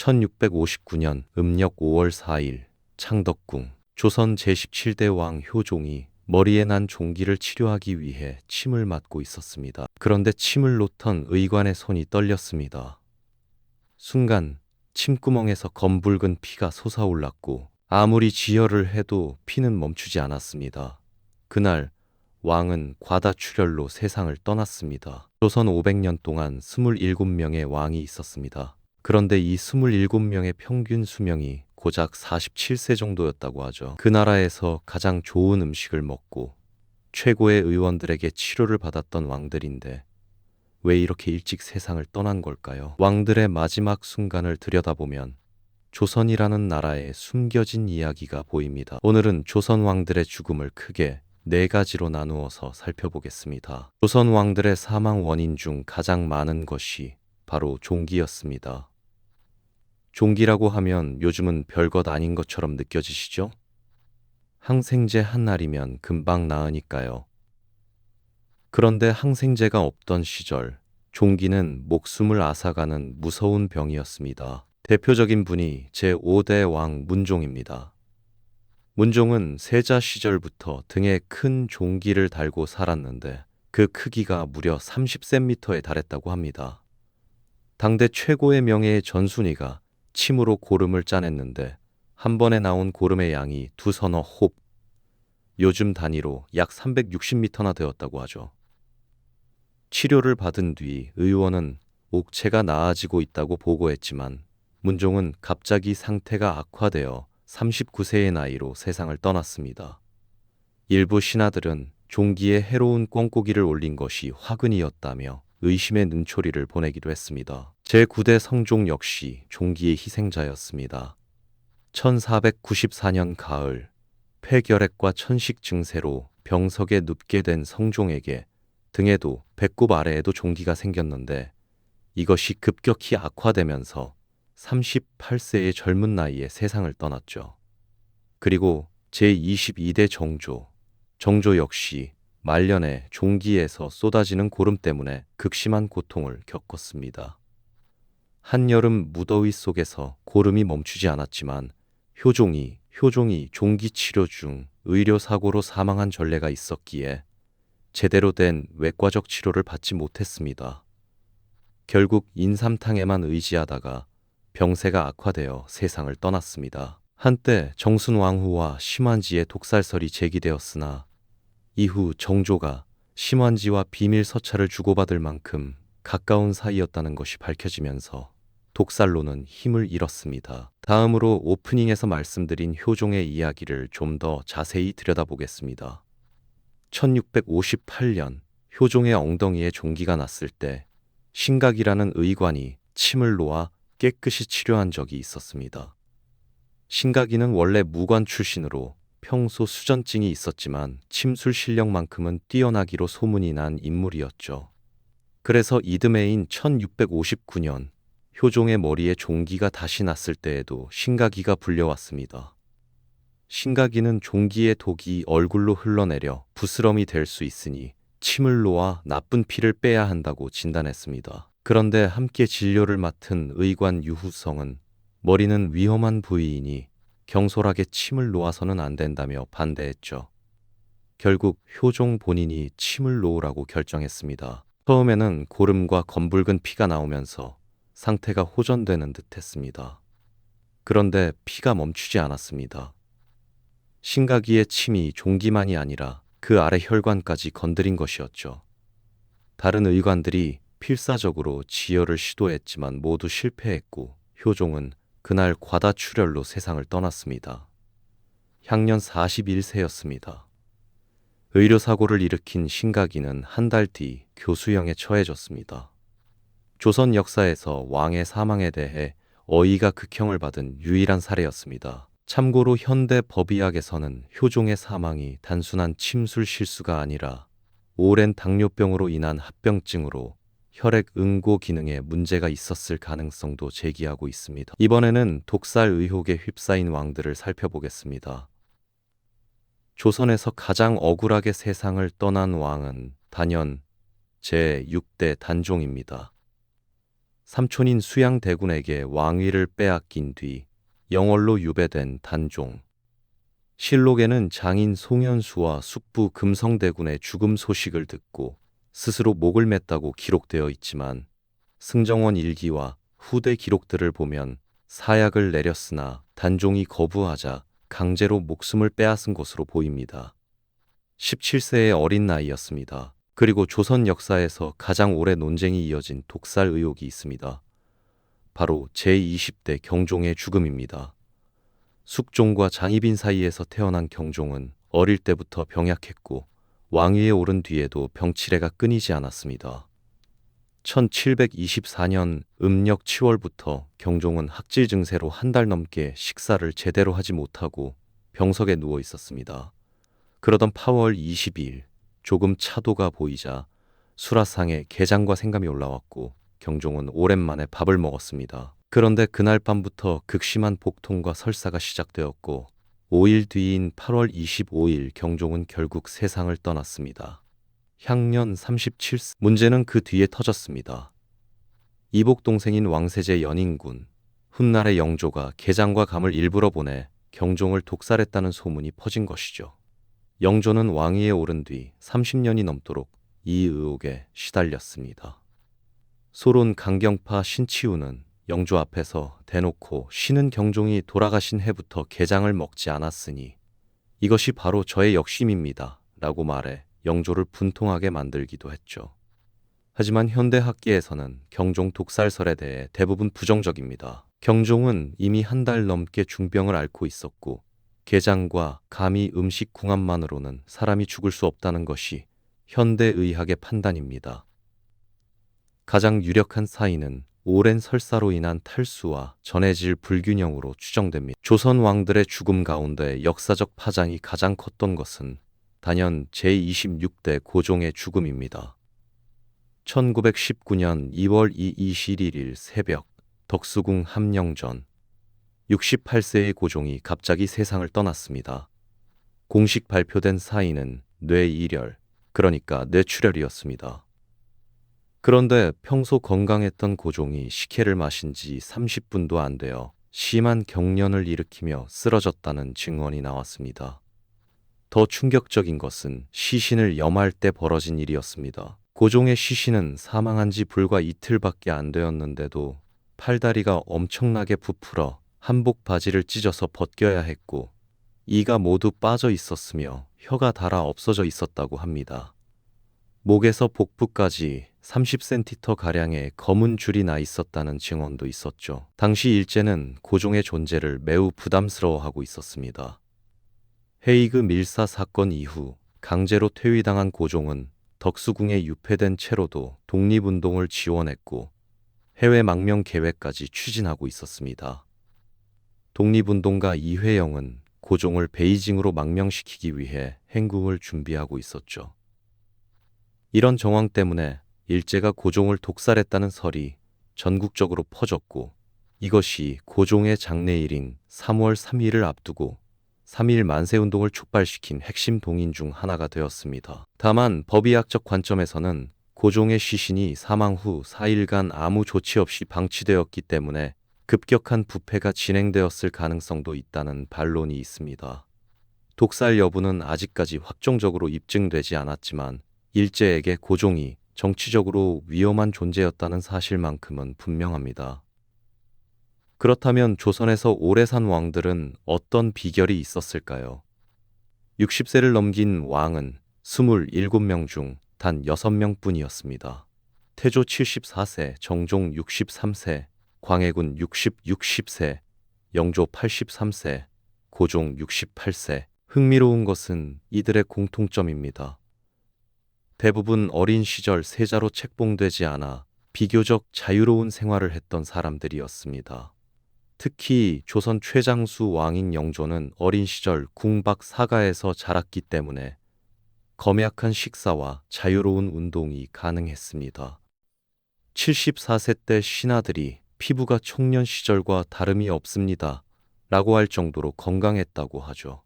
1659년 음력 5월 4일 창덕궁 조선 제17대 왕 효종이 머리에 난 종기를 치료하기 위해 침을 맞고 있었습니다. 그런데 침을 놓던 의관의 손이 떨렸습니다. 순간 침구멍에서 검붉은 피가 솟아올랐고 아무리 지혈을 해도 피는 멈추지 않았습니다. 그날 왕은 과다출혈로 세상을 떠났습니다. 조선 500년 동안 27명의 왕이 있었습니다. 그런데 이 27명의 평균 수명이 고작 47세 정도였다고 하죠. 그 나라에서 가장 좋은 음식을 먹고 최고의 의원들에게 치료를 받았던 왕들인데 왜 이렇게 일찍 세상을 떠난 걸까요? 왕들의 마지막 순간을 들여다보면 조선이라는 나라의 숨겨진 이야기가 보입니다. 오늘은 조선 왕들의 죽음을 크게 네 가지로 나누어서 살펴보겠습니다. 조선 왕들의 사망 원인 중 가장 많은 것이 바로 종기였습니다. 종기라고 하면 요즘은 별것 아닌 것처럼 느껴지시죠? 항생제 한 알이면 금방 나으니까요. 그런데 항생제가 없던 시절, 종기는 목숨을 앗아가는 무서운 병이었습니다. 대표적인 분이 제5대 왕 문종입니다. 문종은 세자 시절부터 등에 큰 종기를 달고 살았는데 그 크기가 무려 30cm에 달했다고 합니다. 당대 최고의 명예의 전순이가 침으로 고름을 짜냈는데 한 번에 나온 고름의 양이 두 서너 홉, 요즘 단위로 약 360m나 되었다고 하죠. 치료를 받은 뒤 의원은 옥체가 나아지고 있다고 보고했지만 문종은 갑자기 상태가 악화되어 39세의 나이로 세상을 떠났습니다. 일부 신하들은 종기에 해로운 꽁고기를 올린 것이 화근이었다며 의심의 눈초리를 보내기도 했습니다. 제9대 성종 역시 종기의 희생자였습니다. 1494년 가을 폐결핵과 천식 증세로 병석에 눕게 된 성종에게 등에도 배꼽 아래에도 종기가 생겼는데 이것이 급격히 악화되면서 38세의 젊은 나이에 세상을 떠났죠. 그리고 제22대 정조, 정조 역시 말년에 종기에서 쏟아지는 고름 때문에 극심한 고통을 겪었습니다. 한여름 무더위 속에서 고름이 멈추지 않았지만 효종이 효종이 종기 치료 중 의료 사고로 사망한 전례가 있었기에 제대로 된 외과적 치료를 받지 못했습니다. 결국 인삼탕에만 의지하다가 병세가 악화되어 세상을 떠났습니다. 한때 정순왕후와 심환지의 독살설이 제기되었으나 이후 정조가 심환지와 비밀 서찰을 주고받을 만큼 가까운 사이였다는 것이 밝혀지면서 독살로는 힘을 잃었습니다. 다음으로 오프닝에서 말씀드린 효종의 이야기를 좀 더 자세히 들여다보겠습니다. 1658년 효종의 엉덩이에 종기가 났을 때 신각이라는 의관이 침을 놓아 깨끗이 치료한 적이 있었습니다. 신각이는 원래 무관 출신으로 평소 수전증이 있었지만 침술 실력만큼은 뛰어나기로 소문이 난 인물이었죠. 그래서 이듬해인 1659년 효종의 머리에 종기가 다시 났을 때에도 신가기가 불려왔습니다. 신가기는 종기의 독이 얼굴로 흘러내려 부스럼이 될 수 있으니 침을 놓아 나쁜 피를 빼야 한다고 진단했습니다. 그런데 함께 진료를 맡은 의관 유후성은 머리는 위험한 부위이니 경솔하게 침을 놓아서는 안 된다며 반대했죠. 결국 효종 본인이 침을 놓으라고 결정했습니다. 처음에는 고름과 검붉은 피가 나오면서 상태가 호전되는 듯 했습니다. 그런데 피가 멈추지 않았습니다. 신가기의 침이 종기만이 아니라 그 아래 혈관까지 건드린 것이었죠. 다른 의관들이 필사적으로 지혈을 시도했지만 모두 실패했고 효종은 그날 과다출혈로 세상을 떠났습니다. 향년 41세였습니다. 의료사고를 일으킨 신가기는 한 달 뒤 교수형에 처해졌습니다. 조선 역사에서 왕의 사망에 대해 어이가 극형을 받은 유일한 사례였습니다. 참고로 현대 법의학에서는 효종의 사망이 단순한 침술 실수가 아니라 오랜 당뇨병으로 인한 합병증으로 혈액 응고 기능에 문제가 있었을 가능성도 제기하고 있습니다. 이번에는 독살 의혹에 휩싸인 왕들을 살펴보겠습니다. 조선에서 가장 억울하게 세상을 떠난 왕은 단연 제6대 단종입니다. 삼촌인 수양대군에게 왕위를 빼앗긴 뒤 영월로 유배된 단종. 실록에는 장인 송현수와 숙부 금성대군의 죽음 소식을 듣고 스스로 목을 맸다고 기록되어 있지만 승정원 일기와 후대 기록들을 보면 사약을 내렸으나 단종이 거부하자 강제로 목숨을 빼앗은 것으로 보입니다. 17세의 어린 나이였습니다. 그리고 조선 역사에서 가장 오래 논쟁이 이어진 독살 의혹이 있습니다. 바로 제20대 경종의 죽음입니다. 숙종과 장희빈 사이에서 태어난 경종은 어릴 때부터 병약했고 왕위에 오른 뒤에도 병치레가 끊이지 않았습니다. 1724년 음력 7월부터 경종은 학질 증세로 한 달 넘게 식사를 제대로 하지 못하고 병석에 누워 있었습니다. 그러던 8월 22일 조금 차도가 보이자 수라상에 게장과 생감이 올라왔고 경종은 오랜만에 밥을 먹었습니다. 그런데 그날 밤부터 극심한 복통과 설사가 시작되었고 5일 뒤인 8월 25일 경종은 결국 세상을 떠났습니다. 향년 37세. 문제는 그 뒤에 터졌습니다. 이복 동생인 왕세제 연인군, 훗날의 영조가 게장과 감을 일부러 보내 경종을 독살했다는 소문이 퍼진 것이죠. 영조는 왕위에 오른 뒤 30년이 넘도록 이 의혹에 시달렸습니다. 소론 강경파 신치우는 영조 앞에서 대놓고 신은 경종이 돌아가신 해부터 게장을 먹지 않았으니 이것이 바로 저의 역심입니다. 라고 말해 영조를 분통하게 만들기도 했죠. 하지만 현대 학계에서는 경종 독살설에 대해 대부분 부정적입니다. 경종은 이미 한 달 넘게 중병을 앓고 있었고 게장과 감이 음식 궁합만으로는 사람이 죽을 수 없다는 것이 현대 의학의 판단입니다. 가장 유력한 사인은 오랜 설사로 인한 탈수와 전해질 불균형으로 추정됩니다. 조선 왕들의 죽음 가운데 역사적 파장이 가장 컸던 것은 단연 제26대 고종의 죽음입니다. 1919년 2월 21일 새벽 덕수궁 함령전 68세의 고종이 갑자기 세상을 떠났습니다. 공식 발표된 사인은 뇌이열, 그러니까 뇌출혈이었습니다. 그런데 평소 건강했던 고종이 식혜를 마신 지 30분도 안 되어 심한 경련을 일으키며 쓰러졌다는 증언이 나왔습니다. 더 충격적인 것은 시신을 염할 때 벌어진 일이었습니다. 고종의 시신은 사망한 지 불과 이틀밖에 안 되었는데도 팔다리가 엄청나게 부풀어 한복 바지를 찢어서 벗겨야 했고 이가 모두 빠져 있었으며 혀가 닳아 없어져 있었다고 합니다. 목에서 복부까지 30cm 가량의 검은 줄이 나 있었다는 증언도 있었죠. 당시 일제는 고종의 존재를 매우 부담스러워하고 있었습니다. 헤이그 밀사 사건 이후 강제로 퇴위당한 고종은 덕수궁에 유폐된 채로도 독립운동을 지원했고 해외 망명 계획까지 추진하고 있었습니다. 독립운동가 이회영은 고종을 베이징으로 망명시키기 위해 행궁을 준비하고 있었죠. 이런 정황 때문에 일제가 고종을 독살했다는 설이 전국적으로 퍼졌고 이것이 고종의 장례일인 3월 3일을 앞두고 3일 만세운동을 촉발시킨 핵심 동인 중 하나가 되었습니다. 다만 법의학적 관점에서는 고종의 시신이 사망 후 4일간 아무 조치 없이 방치되었기 때문에 급격한 부패가 진행되었을 가능성도 있다는 반론이 있습니다. 독살 여부는 아직까지 확정적으로 입증되지 않았지만 일제에게 고종이 정치적으로 위험한 존재였다는 사실만큼은 분명합니다. 그렇다면 조선에서 오래 산 왕들은 어떤 비결이 있었을까요? 60세를 넘긴 왕은 27명 중 단 6명 뿐이었습니다. 태조 74세, 정종 63세, 광해군 60, 60세, 영조 83세, 고종 68세. 흥미로운 것은 이들의 공통점입니다. 대부분 어린 시절 세자로 책봉되지 않아 비교적 자유로운 생활을 했던 사람들이었습니다. 특히 조선 최장수 왕인 영조는 어린 시절 궁박 사가에서 자랐기 때문에 검약한 식사와 자유로운 운동이 가능했습니다. 74세 때 신하들이 피부가 청년 시절과 다름이 없습니다. 라고 할 정도로 건강했다고 하죠.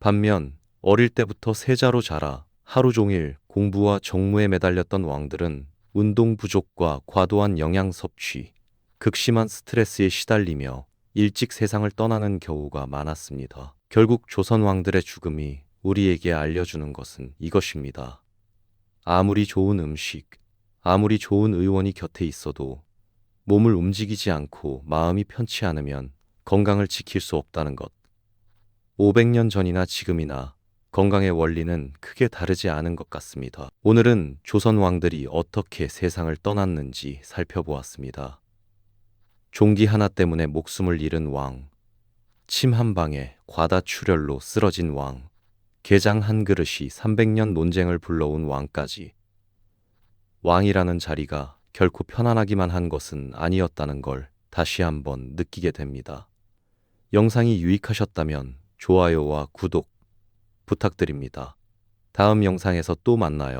반면 어릴 때부터 세자로 자라 하루 종일 공부와 정무에 매달렸던 왕들은 운동 부족과 과도한 영양 섭취, 극심한 스트레스에 시달리며 일찍 세상을 떠나는 경우가 많았습니다. 결국 조선 왕들의 죽음이 우리에게 알려주는 것은 이것입니다. 아무리 좋은 음식, 아무리 좋은 의원이 곁에 있어도 몸을 움직이지 않고 마음이 편치 않으면 건강을 지킬 수 없다는 것. 500년 전이나 지금이나 건강의 원리는 크게 다르지 않은 것 같습니다. 오늘은 조선 왕들이 어떻게 세상을 떠났는지 살펴보았습니다. 종기 하나 때문에 목숨을 잃은 왕, 침 한 방에 과다출혈로 쓰러진 왕, 게장 한 그릇이 300년 논쟁을 불러온 왕까지 왕이라는 자리가 결코 편안하기만 한 것은 아니었다는 걸 다시 한번 느끼게 됩니다. 영상이 유익하셨다면 좋아요와 구독 부탁드립니다. 다음 영상에서 또 만나요.